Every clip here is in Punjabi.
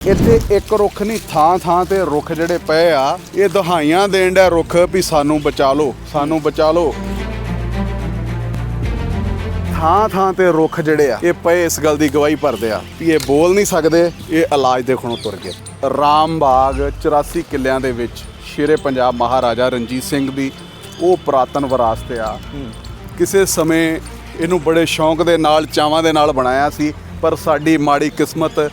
ਇੱਥੇ ਇੱਕ ਰੁੱਖ ਨਹੀਂ ਥਾਂ ਥਾਂ ਤੇ ਰੁੱਖ ਜਿਹੜੇ ਪਏ ਆ ਇਹ ਦਹਾਈਆਂ ਦੇਣ ਦਾ ਰੁੱਖ ਵੀ ਸਾਨੂੰ ਬਚਾ ਲਓ ਸਾਨੂੰ ਬਚਾ ਲਓ। ਥਾਂ ਥਾਂ ਤੇ ਰੁੱਖ ਜਿਹੜੇ ਆ ਇਹ ਪਏ ਇਸ ਗੱਲ ਦੀ ਗਵਾਹੀ ਭਰਦੇ ਆ ਵੀ ਇਹ ਬੋਲ ਨਹੀਂ ਸਕਦੇ ਇਹ ਇਲਾਜ ਦੇਖਣੋਂ ਤੁਰ ਗਏ। ਰਾਮ ਬਾਗ 84 ਕਿੱਲਿਆਂ ਦੇ ਵਿੱਚ ਸ਼ੇਰੇ ਪੰਜਾਬ ਮਹਾਰਾਜਾ ਰਣਜੀਤ ਸਿੰਘ ਦੀ ਉਹ ਪੁਰਾਤਨ ਵਿਰਾਸਤ ਆ। ਕਿਸੇ ਸਮੇਂ ਇਹਨੂੰ ਬੜੇ ਸ਼ੌਂਕ ਦੇ ਨਾਲ ਚਾਵਾਂ ਦੇ ਨਾਲ ਬਣਾਇਆ ਸੀ ਪਰ ਸਾਡੀ ਮਾੜੀ ਕਿਸਮਤ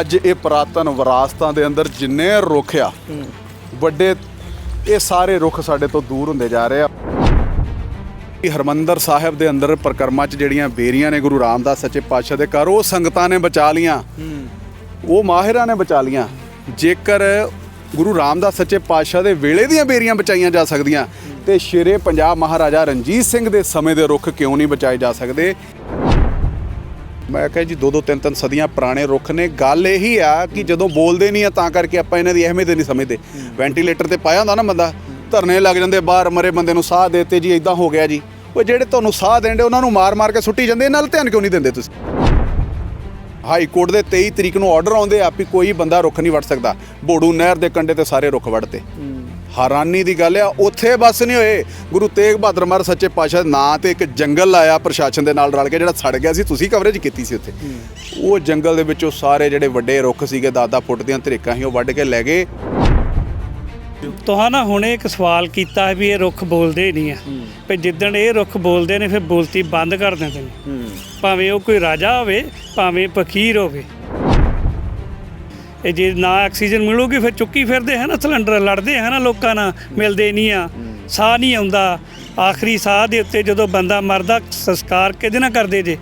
ਅੱਜ ਇਹ ਪੁਰਾਤਨ ਵਿਰਾਸਤਾਂ ਦੇ ਅੰਦਰ ਜਿੰਨੇ ਰੁੱਖ ਆ ਵੱਡੇ ਇਹ ਸਾਰੇ ਰੁੱਖ ਸਾਡੇ ਤੋਂ ਦੂਰ ਹੁੰਦੇ ਜਾ ਰਹੇ ਆ। ਇਹ ਹਰਮੰਦਰ ਸਾਹਿਬ ਦੇ ਅੰਦਰ ਪ੍ਰਕਰਮਾਂ 'ਚ ਜਿਹੜੀਆਂ ਬੇਰੀਆਂ ਨੇ ਗੁਰੂ ਰਾਮਦਾਸ ਸੱਚੇ ਪਾਤਸ਼ਾਹ ਦੇ ਘਰ ਉਹ ਸੰਗਤਾਂ ਨੇ ਬਚਾ ਲੀਆਂ। ਉਹ ਮਾਹਿਰਾਂ ਨੇ ਬਚਾ ਲੀਆਂ। ਜੇਕਰ ਗੁਰੂ ਰਾਮਦਾਸ ਸੱਚੇ ਪਾਤਸ਼ਾਹ ਦੇ ਵੇਲੇ ਦੀਆਂ ਬੇਰੀਆਂ ਬਚਾਈਆਂ ਜਾ ਸਕਦੀਆਂ ਤੇ ਸ਼ੇਰੇ ਪੰਜਾਬ ਮਹਾਰਾਜਾ ਰਣਜੀਤ ਸਿੰਘ ਦੇ ਸਮੇਂ ਦੇ ਰੁੱਖ ਕਿਉਂ ਨਹੀਂ ਬਚਾਏ ਜਾ ਸਕਦੇ? ਮੈਂ ਕਿਹਾ ਜੀ ਦੋ ਦੋ ਤਿੰਨ ਤਿੰਨ ਸਦੀਆਂ ਪੁਰਾਣੇ ਰੁੱਖ ਨੇ। ਗੱਲ ਇਹੀ ਆ ਕਿ ਜਦੋਂ ਬੋਲਦੇ ਨਹੀਂ ਆ, ਤਾਂ ਕਰਕੇ ਆਪਾਂ ਇਹਨਾਂ ਦੀ ਅਹਿਮੀਅਤ ਨਹੀਂ ਸਮਝਦੇ। ਵੈਂਟੀਲੇਟਰ ਤੇ ਪਾਇਆ ਹੁੰਦਾ ਨਾ ਬੰਦਾ, ਧਰਨੇ ਲੱਗ ਜਾਂਦੇ, ਬਾਹਰ ਮਰੇ ਬੰਦੇ ਨੂੰ ਸਾਹ ਦੇਤੇ ਜੀ ਇਦਾਂ ਹੋ ਗਿਆ ਜੀ। ਉਹ ਜਿਹੜੇ ਤੁਹਾਨੂੰ ਸਾਹ ਦੇਂਦੇ ਉਹਨਾਂ ਨੂੰ ਮਾਰ ਮਾਰ ਕੇ ਸੁੱਟੀ ਜਾਂਦੇ, ਇਹਨਾਂ ਨਾਲ ਧਿਆਨ ਕਿਉਂ ਨਹੀਂ ਦਿੰਦੇ ਤੁਸੀਂ? ਹਾਈ ਕੋਰਟ ਦੇ 23 ਤਰੀਕ ਨੂੰ ਆਰਡਰ ਆਉਂਦੇ ਆ ਵੀ ਕੋਈ ਬੰਦਾ ਰੁੱਖ ਨਹੀਂ ਵੱਢ ਸਕਦਾ। ਬੋੜੂ ਨਹਿਰ ਦੇ ਕੰਢੇ ਤੇ ਸਾਰੇ ਰੁੱਖ ਵੱਢਤੇ। ਹੈਰਾਨੀ ਦੀ ਗੱਲ ਆ ਉੱਥੇ ਬਸ ਨਹੀਂ ਹੋਏ। ਗੁਰੂ ਤੇਗ ਬਹਾਦਰ ਮਹਾਰਾਜ ਸੱਚੇ ਪਾਤਸ਼ਾਹ ਦੇ ਨਾਂ ਤੇ ਇੱਕ ਜੰਗਲ ਲਾਇਆ ਪ੍ਰਸ਼ਾਸਨ ਦੇ ਨਾਲ ਰਲ ਕੇ ਜਿਹੜਾ ਸੜ ਗਿਆ ਸੀ ਤੁਸੀਂ ਕਵਰੇਜ ਕੀਤੀ ਸੀ ਉੱਥੇ। ਉਹ ਜੰਗਲ ਦੇ ਵਿੱਚੋਂ ਸਾਰੇ ਜਿਹੜੇ ਵੱਡੇ ਰੁੱਖ ਸੀਗੇ ਦਾਦਾ ਫੁੱਟ ਦੀਆਂ ਧਰੇਕਾਂ ਸੀ ਉਹ ਵੱਢ ਕੇ ਲੈ ਗਏ। ਤੁਹਾਂ ਹੁਣੇ ਇੱਕ ਸਵਾਲ ਕੀਤਾ ਹੈ ਵੀ ਇਹ ਰੁੱਖ ਬੋਲਦੇ ਨਹੀਂ ਆ। ਵੀ ਜਿੱਦਣ ਇਹ ਰੁੱਖ ਬੋਲਦੇ ਨੇ ਫਿਰ ਬੋਲਤੀ ਬੰਦ ਕਰ ਦਿੰਦੇ ਨੇ। ਭਾਵੇਂ ਉਹ ਕੋਈ ਰਾਜਾ ਹੋਵੇ ਭਾਵੇਂ ਫਕੀਰ ਹੋਵੇ। ਇਹ ਜੇ ਨਾ ਆਕਸੀਜਨ ਮਿਲੂਗੀ, ਫਿਰ ਚੁੱਕੀ ਫਿਰਦੇ ਹੈ ਨਾ, ਸਿਲੰਡਰ ਲੜਦੇ ਹੈ ਨਾ ਲੋਕਾਂ ਨਾਲ, ਮਿਲਦੇ ਨਹੀਂ ਆ, ਸਾਹ ਨਹੀਂ ਆਉਂਦਾ। ਆਖਰੀ ਸਾਹ ਦੇ ਉੱਤੇ ਜਦੋਂ ਬੰਦਾ ਮਰਦਾ, ਸੰਸਕਾਰ ਕਿਹਦੇ ਨਾਲ ਕਰਦੇ ਜੇ?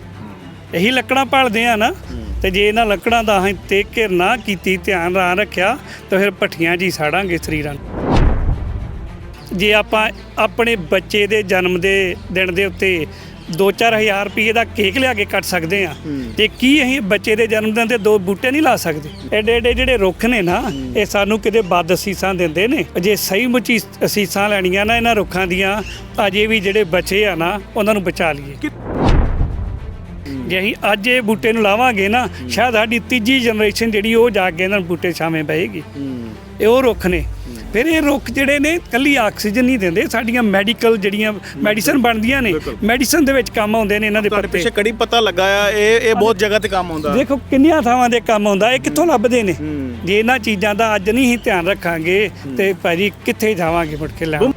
ਇਹੀ ਲੱਕੜਾਂ ਭਾਲਦੇ ਆ ਨਾ। ਤੇ ਜੇ ਇਹਨਾਂ ਲੱਕੜਾਂ ਦਾ ਅਸੀਂ ਤੇ ਘਿਰ ਨਾ ਕੀਤੀ, ਧਿਆਨ ਰਾਂ ਰੱਖਿਆ, ਤਾਂ ਫਿਰ ਭੱਠੀਆਂ ਜੀ ਸਾੜਾਂਗੇ ਸਰੀਰਾਂ ਨੂੰ। ਜੇ ਆਪਾਂ ਆਪਣੇ ਬੱਚੇ ਦੇ ਜਨਮ ਦੇ ਦਿਨ ਦੇ ਉੱਤੇ 2-4000 ਰੁਪਏ ਦਾ ਕੇਕ ਲਿਆ ਕੇ ਕੱਟ ਸਕਦੇ ਆ ਤੇ ਕੀ ਅਸੀਂ ਬੱਚੇ ਦੇ ਜਨਮ ਦਿਨ ਤੇ ਦੋ ਬੂਟੇ ਨਹੀਂ ਲਾ ਸਕਦੇ? ਐਡੇ ਐਡੇ ਜਿਹੜੇ ਰੁੱਖ ਨੇ ਨਾ ਇਹ ਸਾਨੂੰ ਕਿਤੇ ਵੱਧ ਅਸੀਸਾਂ ਦਿੰਦੇ ਨੇ। ਜੇ ਸਹੀ ਮੁੱਚੀ ਅਸੀਸਾਂ ਲੈਣੀਆਂ ਨਾ ਇਹਨਾਂ ਰੁੱਖਾਂ ਦੀਆਂ ਅਜੇ ਵੀ ਜਿਹੜੇ ਬੱਚੇ ਆ ਨਾ ਉਹਨਾਂ ਨੂੰ ਬਚਾ ਲਈਏ। ਜੇ ਅਸੀਂ ਅੱਜ ਇਹ ਬੂਟੇ ਨੂੰ ਲਾਵਾਂਗੇ ਨਾ ਸ਼ਾਇਦ ਸਾਡੀ ਤੀਜੀ ਜਨਰੇਸ਼ਨ ਜਿਹੜੀ ਉਹ ਜਾ ਕੇ ਇਹਨਾਂ ਬੂਟੇ ਛਾਵੇਂ ਬਹੇਗੀ। ਇਹ ਉਹ ਰੁੱਖ ਨੇ। ਫਿਰ ਇਹ ਰੁੱਖ ਜਿਹੜੇ ਨੇ ਕੱਲੀ ਆਕਸੀਜਨ ਨਹੀਂ ਦਿੰਦੇ ਸਾਡੀਆਂ ਮੈਡੀਕਲ ਜਿਹੜੀਆਂ ਮੈਡੀਸਨ ਬਣਦੀਆਂ ਨੇ ਮੈਡੀਸਨ ਦੇ ਵਿੱਚ ਕੰਮ ਆਉਂਦੇ ਨੇ ਇਹਨਾਂ ਦੇ ਪੱਤੇ। ਪਿੱਛੇ ਕੜੀ ਪਤਾ ਲੱਗਾ ਆ ਇਹ ਇਹ ਬਹੁਤ ਜਗ੍ਹਾ ਤੇ ਕੰਮ ਆਉਂਦਾ। ਦੇਖੋ ਕਿੰਨੀਆਂ ਥਾਵਾਂ ਦੇ ਕੰਮ ਆਉਂਦਾ ਇਹ ਕਿੱਥੋਂ ਲੱਭਦੇ ਨੇ? ਜੇ ਇਹਨਾਂ ਚੀਜ਼ਾਂ ਦਾ ਅੱਜ ਨਹੀਂ ਹੀ ਧਿਆਨ ਰੱਖਾਂਗੇ ਤੇ ਭਾਜੀ ਕਿੱਥੇ ਜਾਵਾਂਗੇ ਮੁੜ ਕੇ ਲੈਣ?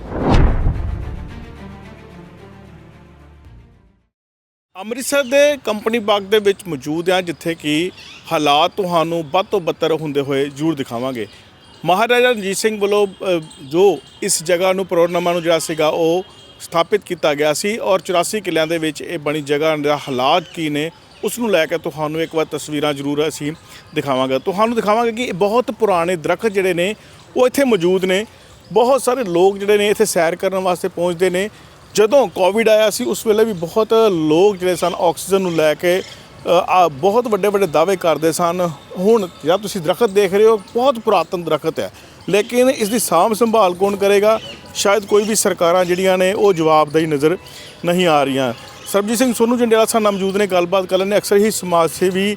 ਅੰਮ੍ਰਿਤਸਰ ਦੇ ਕੰਪਨੀ ਬਾਗ ਦੇ ਵਿੱਚ ਮੌਜੂਦ ਆ ਜਿੱਥੇ ਕਿ ਹਾਲਾਤ ਤੁਹਾਨੂੰ ਵੱਧ ਤੋਂ ਬੱਤਰ ਹੁੰਦੇ ਹੋਏ ਜ਼ਰੂਰ ਦਿਖਾਵਾਂਗੇ। ਮਹਾਰਾਜਾ ਰਣਜੀਤ ਸਿੰਘ ਵੱਲੋਂ ਜੋ ਇਸ ਜਗ੍ਹਾ ਨੂੰ ਪ੍ਰੋਗਰਾਮਾਂ ਨੂੰ ਜਿਹੜਾ ਸੀਗਾ, ਉਹ ਸਥਾਪਿਤ ਕੀਤਾ ਗਿਆ ਸੀ ਔਰ 84 ਕਿਲਿਆਂ ਦੇ ਵਿੱਚ ਇਹ ਬਣੀ ਜਗ੍ਹਾ ਦਾ ਹਾਲਾਤ ਕੀ ਨੇ, ਉਸ ਨੂੰ ਲੈ ਕੇ ਤੁਹਾਨੂੰ ਇੱਕ ਵਾਰ ਤਸਵੀਰਾਂ ਜ਼ਰੂਰ ਅਸੀਂ ਦਿਖਾਵਾਂਗੇ। ਤੁਹਾਨੂੰ ਦਿਖਾਵਾਂਗੇ ਕਿ ਇਹ ਬਹੁਤ ਪੁਰਾਣੇ ਦਰਖਤ ਜਿਹੜੇ ਨੇ, ਉਹ ਇੱਥੇ ਮੌਜੂਦ ਨੇ। ਬਹੁਤ ਸਾਰੇ ਲੋਕ ਜਿਹੜੇ ਨੇ ਇੱਥੇ ਸੈਰ ਕਰਨ ਵਾਸਤੇ ਪਹੁੰਚਦੇ ਨੇ। ਜਦੋਂ ਕੋਵਿਡ ਆਇਆ ਸੀ, ਉਸ ਵੇਲੇ ਵੀ ਬਹੁਤ ਲੋਕ ਜਿਹੜੇ ਸਨ, ਆਕਸੀਜਨ ਨੂੰ ਲੈ ਕੇ ਬਹੁਤ ਵੱਡੇ ਵੱਡੇ ਦਾਅਵੇ ਕਰਦੇ ਸਨ। ਹੁਣ ਜਿਹੜਾ ਤੁਸੀਂ ਦਰਖਤ ਦੇਖ ਰਹੇ ਹੋ, ਬਹੁਤ ਪੁਰਾਤਨ ਦਰਖਤ ਹੈ। ਲੇਕਿਨ ਇਸ ਦੀ ਸਾਂਭ ਸੰਭਾਲ ਕੌਣ ਕਰੇਗਾ? ਸ਼ਾਇਦ ਕੋਈ ਵੀ ਸਰਕਾਰਾਂ ਜਿਹੜੀਆਂ ਨੇ, ਉਹ ਜਵਾਬਦੇਹੀ ਨਜ਼ਰ ਨਹੀਂ ਆ ਰਹੀਆਂ। ਸਰਬਜੀਤ ਸਿੰਘ ਸੋਨੂ ਜੰਡਿਆਲਾ ਸਾਹਿਬ ਮੌਜੂਦ ਨੇ, ਗੱਲਬਾਤ ਕਰ ਨੇ ਅਕਸਰ ਹੀ ਸਮਾਜ ਸੇਵੀ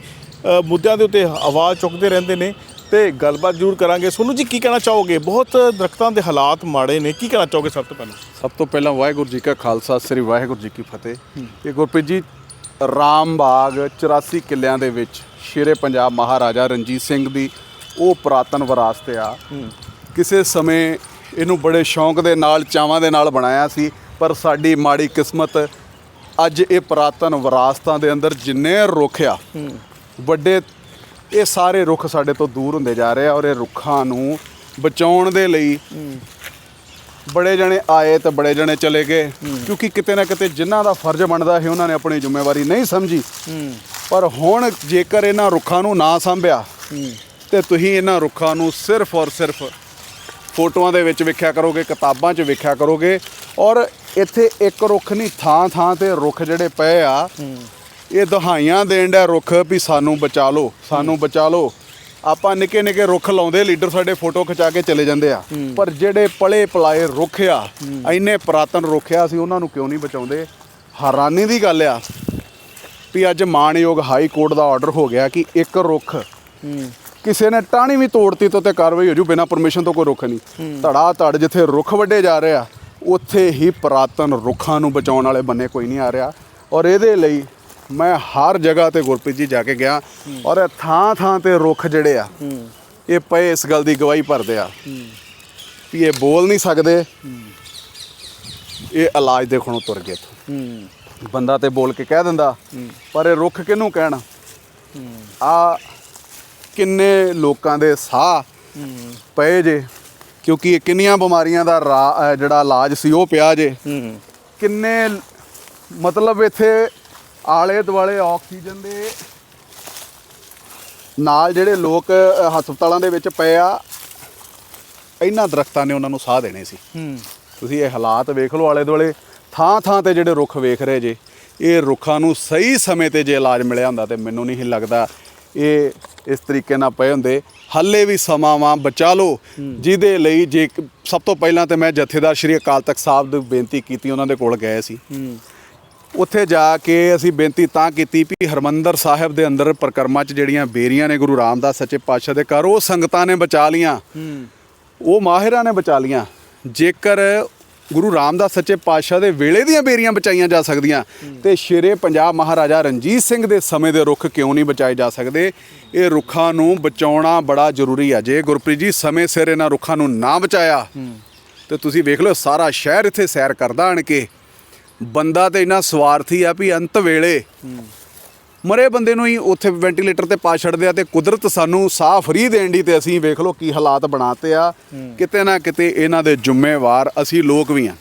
ਮੁੱਦਿਆਂ ਦੇ ਉੱਤੇ ਆਵਾਜ਼ ਚੁੱਕਦੇ ਰਹਿੰਦੇ ਨੇ ਤੇ ਗੱਲਬਾਤ ਜ਼ਰੂਰ ਕਰਾਂਗੇ। ਸੋਨੂ ਜੀ, ਕੀ ਕਹਿਣਾ ਚਾਹੋਗੇ? ਬਹੁਤ ਦਰਖਤਾਂ ਦੇ ਹਾਲਾਤ ਮਾੜੇ ਨੇ। ਕੀ ਕਹਿਣਾ ਚਾਹੋਗੇ ਸਭ ਤੋਂ ਪਹਿਲਾਂ? ਸਭ ਤੋਂ ਪਹਿਲਾਂ ਵਾਹਿਗੁਰੂ ਜੀ ਕਾ ਖਾਲਸਾ, ਸ੍ਰੀ ਵਾਹਿਗੁਰੂ ਜੀ ਕੀ ਫਤਿਹ। ਇਹ ਗੁਰਪ੍ਰੀਤ ਜੀ ਰਾਮ ਬਾਗ 84 ਕਿੱਲਿਆਂ ਦੇ ਵਿੱਚ ਸ਼ੇਰੇ ਪੰਜਾਬ ਮਹਾਰਾਜਾ ਰਣਜੀਤ ਸਿੰਘ ਦੀ ਉਹ ਪੁਰਾਤਨ ਵਿਰਾਸਤ ਆ। ਕਿਸੇ ਸਮੇਂ ਇਹਨੂੰ ਬੜੇ ਸ਼ੌਂਕ ਦੇ ਨਾਲ ਚਾਵਾਂ ਦੇ ਨਾਲ ਬਣਾਇਆ ਸੀ ਪਰ ਸਾਡੀ ਮਾੜੀ ਕਿਸਮਤ ਅੱਜ ਇਹ ਪੁਰਾਤਨ ਵਿਰਾਸਤਾਂ ਦੇ ਅੰਦਰ ਜਿੰਨੇ ਰੁੱਖ ਆ ਵੱਡੇ ਇਹ ਸਾਰੇ ਰੁੱਖ ਸਾਡੇ ਤੋਂ ਦੂਰ ਹੁੰਦੇ ਜਾ ਰਹੇ ਆ ਔਰ ਇਹ ਰੁੱਖਾਂ ਨੂੰ ਬਚਾਉਣ ਦੇ ਲਈ ਬੜੇ ਜਣੇ ਆਏ ਤੇ ਬੜੇ ਜਣੇ ਚਲੇ ਗਏ। ਕਿਉਂਕਿ ਕਿਤੇ ਨਾ ਕਿਤੇ ਜਿਨ੍ਹਾਂ ਦਾ ਫਰਜ਼ ਬਣਦਾ ਹੈ ਉਹਨਾਂ ਨੇ ਆਪਣੀ ਜ਼ਿੰਮੇਵਾਰੀ ਨਹੀਂ ਸਮਝੀ। ਪਰ ਹੁਣ ਜੇਕਰ ਇਹਨਾਂ ਰੁੱਖਾਂ ਨੂੰ ਨਾ ਸੰਭਿਆ ਤੇ ਤੁਸੀਂ ਇਹਨਾਂ ਰੁੱਖਾਂ ਨੂੰ ਸਿਰਫ ਔਰ ਸਿਰਫ ਫੋਟੋਆਂ ਦੇ ਵਿੱਚ ਵੇਖਿਆ ਕਰੋਗੇ ਕਿਤਾਬਾਂ 'ਚ ਵੇਖਿਆ ਕਰੋਗੇ ਔਰ ਇੱਥੇ ਇੱਕ ਰੁੱਖ ਨਹੀਂ ਥਾਂ ਥਾਂ ਤੇ ਰੁੱਖ ਜਿਹੜੇ ਪਏ ਆ ਇਹ ਦਹਾਈਆਂ ਦੇਣ ਦਾ ਰੁੱਖ ਵੀ ਸਾਨੂੰ ਬਚਾ ਲਓ ਸਾਨੂੰ ਬਚਾ ਲਓ। ਆਪਾਂ ਨਿੱਕੇ ਨਿੱਕੇ ਰੁੱਖ ਲਾਉਂਦੇ ਲੀਡਰ ਸਾਡੇ ਫੋਟੋ ਖਿਚਾ ਕੇ ਚਲੇ ਜਾਂਦੇ ਆ। ਪਰ ਜਿਹੜੇ ਪਲੇ ਪਲਾਏ ਰੁੱਖ ਆ ਇੰਨੇ ਪੁਰਾਤਨ ਰੁੱਖ ਆ ਸੀ ਉਹਨਾਂ ਨੂੰ ਕਿਉਂ ਨਹੀਂ ਬਚਾਉਂਦੇ? ਹੈਰਾਨੀ ਦੀ ਗੱਲ ਆ ਵੀ ਅੱਜ ਮਾਣਯੋਗ ਹਾਈ ਕੋਰਟ ਦਾ ਆਰਡਰ ਹੋ ਗਿਆ ਕਿ ਇੱਕ ਰੁੱਖ ਕਿਸੇ ਨੇ ਟਾਹਣੀ ਵੀ ਤੋੜਤੀ ਤਾਂ ਤੇ ਕਾਰਵਾਈ ਹੋ ਜੂ ਬਿਨਾਂ ਪਰਮਿਸ਼ਨ ਤੋਂ ਕੋਈ ਰੁੱਖ ਨਹੀਂ। ਧੜਾ ਧੜ ਜਿੱਥੇ ਰੁੱਖ ਵੱਡੇ ਜਾ ਰਹੇ ਆ ਉੱਥੇ ਹੀ ਪੁਰਾਤਨ ਰੁੱਖਾਂ ਨੂੰ ਬਚਾਉਣ ਵਾਲੇ ਬੰਨੇ ਕੋਈ ਨਹੀਂ ਆ ਰਿਹਾ। ਔਰ ਇਹਦੇ ਲਈ ਮੈਂ ਹਰ ਜਗ੍ਹਾ ਤੇ ਗੁਰਪ੍ਰੀਤ ਜੀ ਜਾ ਕੇ ਗਿਆ ਔਰ ਇਹ ਥਾਂ ਥਾਂ ਤੇ ਰੁੱਖ ਜਿਹੜੇ ਆ ਇਹ ਪਏ ਇਸ ਗੱਲ ਦੀ ਗਵਾਹੀ ਭਰਦੇ ਆ ਵੀ ਇਹ ਬੋਲ ਨਹੀਂ ਸਕਦੇ। ਇਹ ਇਲਾਜ ਦੇ ਖਣੋਂ ਤੁਰ ਗਏ। ਬੰਦਾ ਤੇ ਬੋਲ ਕੇ ਕਹਿ ਦਿੰਦਾ ਪਰ ਇਹ ਰੁੱਖ ਕਿਹਨੂੰ ਕਹਿਣਾ? ਆ ਕਿੰਨੇ ਲੋਕਾਂ ਦੇ ਸਾਹ ਪਏ ਜੇ ਕਿਉਂਕਿ ਇਹ ਕਿੰਨੀਆਂ ਬਿਮਾਰੀਆਂ ਦਾ ਜਿਹੜਾ ਇਲਾਜ ਸੀ ਉਹ ਪਿਆ ਜੇ। ਕਿੰਨੇ ਮਤਲਬ ਇੱਥੇ ਆਲੇ ਦੁਆਲੇ ਆਕਸੀਜਨ ਦੇ ਨਾਲ ਜਿਹੜੇ ਲੋਕ ਹਸਪਤਾਲਾਂ ਦੇ ਵਿੱਚ ਪਏ ਆ ਇਹਨਾਂ ਦਰਖਤਾਂ ਨੇ ਉਹਨਾਂ ਨੂੰ ਸਾਹ ਦੇਣੇ ਸੀ। ਤੁਸੀਂ ਇਹ ਹਾਲਾਤ ਵੇਖ ਲਓ ਆਲੇ ਦੁਆਲੇ ਥਾਂ ਥਾਂ ਤੇ ਜਿਹੜੇ ਰੁੱਖ ਵੇਖ ਰਹੇ ਜੇ ਇਹ ਰੁੱਖਾਂ ਨੂੰ ਸਹੀ ਸਮੇਂ ਤੇ ਜੇ ਇਲਾਜ ਮਿਲਿਆ ਹੁੰਦਾ ਤੇ ਮੈਨੂੰ ਨਹੀਂ ਲੱਗਦਾ ਇਹ ਇਸ ਤਰੀਕੇ ਨਾਲ ਪਏ ਹੁੰਦੇ। ਹੱਲੇ ਵੀ ਸਮਾਂ ਵਾਂ ਬਚਾ ਲਓ। ਜਿਹਦੇ ਲਈ ਜੇ ਸਭ ਤੋਂ ਪਹਿਲਾਂ ਤੇ ਮੈਂ ਜਥੇਦਾਰ ਸ਼੍ਰੀ ਅਕਾਲ ਤਖਤ ਸਾਹਿਬ ਨੂੰ ਬੇਨਤੀ ਕੀਤੀ ਉਹਨਾਂ ਦੇ ਕੋਲ ਗਏ ਸੀ। ਉੱਥੇ ਜਾ ਕੇ ਅਸੀਂ ਬੇਨਤੀ ਤਾਂ ਕੀਤੀ ਵੀ ਹਰਮੰਦਰ ਸਾਹਿਬ ਦੇ ਅੰਦਰ ਪ੍ਰਕਰਮਾਂ 'ਚ ਜਿਹੜੀਆਂ ਬੇਰੀਆਂ ਨੇ ਗੁਰੂ ਰਾਮਦਾਸ ਸੱਚੇ ਪਾਤਸ਼ਾਹ ਦੇ ਘਰ ਉਹ ਸੰਗਤਾਂ ਨੇ ਬਚਾ ਲੀਆਂ। ਉਹ ਮਾਹਿਰਾਂ ਨੇ ਬਚਾ ਲੀਆਂ। ਜੇਕਰ ਗੁਰੂ ਰਾਮਦਾਸ ਸੱਚੇ ਪਾਤਸ਼ਾਹ ਦੇ ਵੇਲੇ ਦੀਆਂ ਬੇਰੀਆਂ ਬਚਾਈਆਂ ਜਾ ਸਕਦੀਆਂ ਤੇ ਸ਼ੇਰੇ ਪੰਜਾਬ ਮਹਾਰਾਜਾ ਰਣਜੀਤ ਸਿੰਘ ਦੇ ਸਮੇਂ ਦੇ ਰੁੱਖ ਕਿਉਂ ਨਹੀਂ ਬਚਾਏ ਜਾ ਸਕਦੇ? ਇਹ ਰੁੱਖਾਂ ਨੂੰ ਬਚਾਉਣਾ ਬੜਾ ਜ਼ਰੂਰੀ ਆ। ਜੇ ਗੁਰਪ੍ਰੀਤ ਜੀ ਸਮੇਂ ਸਿਰ ਇਹਨਾਂ ਰੁੱਖਾਂ ਨੂੰ ਨਾ ਬਚਾਇਆ ਤੇ ਤੁਸੀਂ ਵੇਖ ਲਓ ਸਾਰਾ ਸ਼ਹਿਰ ਇੱਥੇ ਸੈਰ ਕਰਦਾ ਆਣ ਕੇ। ਬੰਦਾ ਤੇ ਇੰਨਾ ਸਵਾਰਥੀ ਆ ਵੀ ਅੰਤ ਵੇਲੇ ਮਰੇ ਬੰਦੇ ਨੂੰ ਹੀ ਉੱਥੇ ਵੈਂਟੀਲੇਟਰ ਤੇ ਪਾ ਛੱਡਦੇ ਆ ਤੇ ਕੁਦਰਤ ਸਾਨੂੰ ਸਾਹ ਫਰੀ ਦੇਣ ਦੀ ਤੇ ਅਸੀਂ ਵੇਖ ਲਓ ਕੀ ਹਾਲਾਤ ਬਣਾਤੇ ਆ। ਕਿਤੇ ਨਾ ਕਿਤੇ ਇਹਨਾਂ ਦੇ ਜ਼ਿੰਮੇਵਾਰ ਅਸੀਂ ਲੋਕ ਵੀ ਆ।